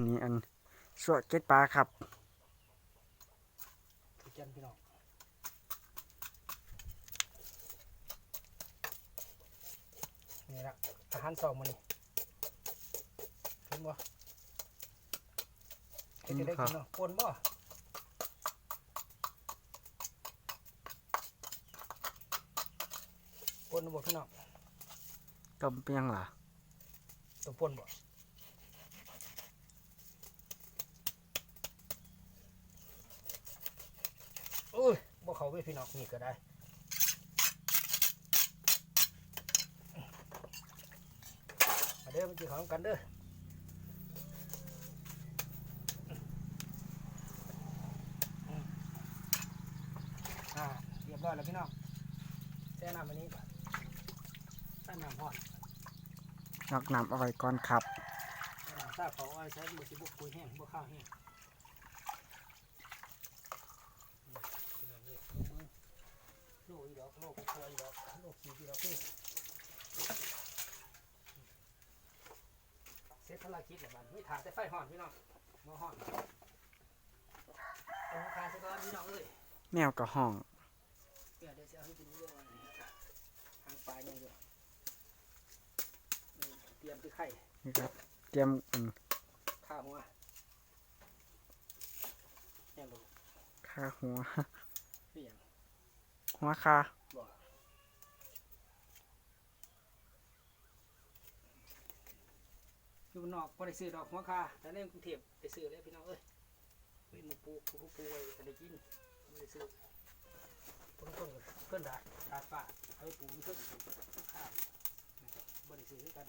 นี่อันสวดเก็ดปลาครับพี่แกนพี่น้องนี่ละอาหารสองมื้อนี้เห็นบ่เห็นจะได้กินเนาะปนบ่ปนบ่พี่น้องต้มเปียงล่ะตัวปนบ่โอ้ยบ่ เขาเว้พี่น้องนี่ก็ได้มาเด้อมากินของกันเด้ออ่าเรียบร้อยแล้วพี่น้องแช่น้ำอันนี้ใส่น้ำพอดนอกน้ำเอาไว้ก่อนครับใส่น้ำซาเขาเอาไว้ใช้บุสิบุกคุยแห้งบุกข้าวแห้ง โลอีดอกโลกกลัวอีดอกโลกขี้อีดอกพี่เสร็จภารกิจแล้วมันไม่ถ่าแต่ไฟห่อนพี่น้องมาห่อนเอาคาซะก่อนพี่น้องเอ้ยแมวกับห้อง เดี๋ยวเดี๋ยวจะเอาให้กินเรื่องอะไรนะครับหางปลาอย่างเดียวนี่เตรียมที่ไข่นี่ครับ เตรียมอันข้าวหัวเนี่ยลูกค่าหัว เปลี่ยนหัวคา บ่ อยู่นอกพอได้ซื้อดอกหัวคาแต่ในกรุงเทพได้ซื้อเลยพี่น้องเอ้ยมีหมูปูปูปูปูไว้ก็ได้กินไม่ได้ซื้อคนคนเพื่อนได้ตาดฟ้าเอาไปปลูกเพื่อนข้าวนะครับบ่ได้ซื้อกัน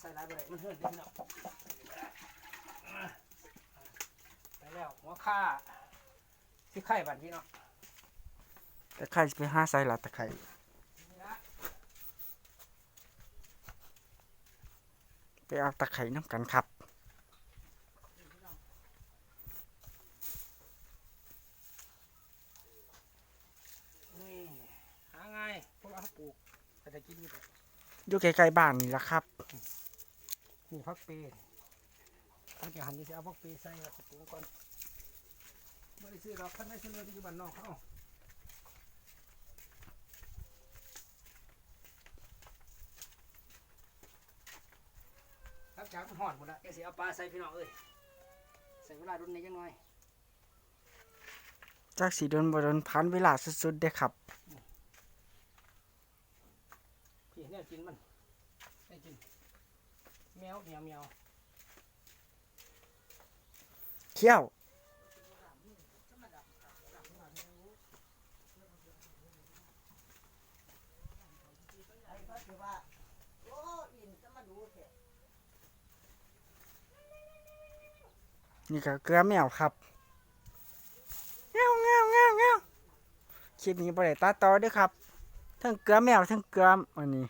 ใส่ลายบ่ได้มันเฮือนเด้พี่น้องอ่าไปแล้วหัวคาที่ไข่บันพี่น้องแต่ไข่สิไปห้าใส่ละตะไคร่ นี่ละ ไป เอาตะไคร่น้ำกันครับนี่หาง่ายพวกเราปลูกก็จะกินอยู่แบบอยู่ใกล้ๆบ้านนี่ละครับนี่พักเปย์ถ้าจะหันจะเอาพักเปย์ใส่แล้วก็ปลูกก่อนไม่ได้ซื้อดอกคันไม่ซื้อเลยที่อยู่บ้านนอกเขาครับ จากมันหอดหมดละแกสิเอาปลาใส่พี่น้องเอ้ยใส่เวลารุ่นนี้ยังน้อยจากสีโดนบโดนพันเวลาสุดๆเด้อครับพี่เนี่ยกินมันได้กินแมวเหมียวเหมียวเขี้ยว ไอ้ก็ถือว่า โอ้อินจะมาดูเถอะ นี่ก็เกลือแมวครับเงี้ยวเงี้ยวเงี้ยวเงี้ยวคลิปนี้บ่ได้ตัดต่อด้อครับทั้งเกลือแมวทั้งเกลืออันนี้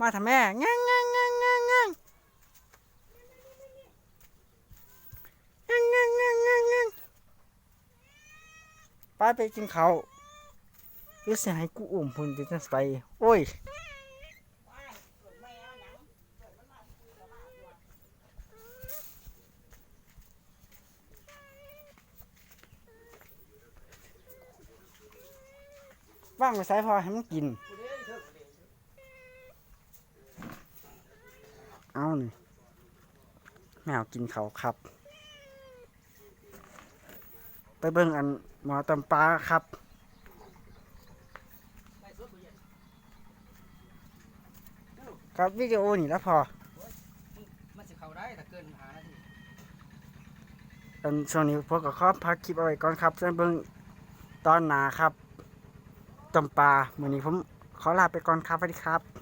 มาทำแม่งังงั้งงังงังงังงังงังงังงังงังไปไปกินเขาวหรือเสิให้กูอุ้มพุ่นจังสิไป โอ้ย ว้ายเกิดแมวหยังเกิดมันมาคุยกับมาตัว ว่างไปใส่พอให้มันกิน เอาหนึ่งแมวกินเขาครับ ไปเบิ่งอันหมอตำปลาครับครับวิดีโอนี่แล้วพอมันจะเข้าได้ถ้าเกินหานาทีอันช่วงนี้พวกก็ขอพักคลิปเอาไว้ก่อนครับจะเบิ่งตอนหนาครับ จำปลามื้อนี้ผมขอลาไปก่อนครับสวัสดีครับ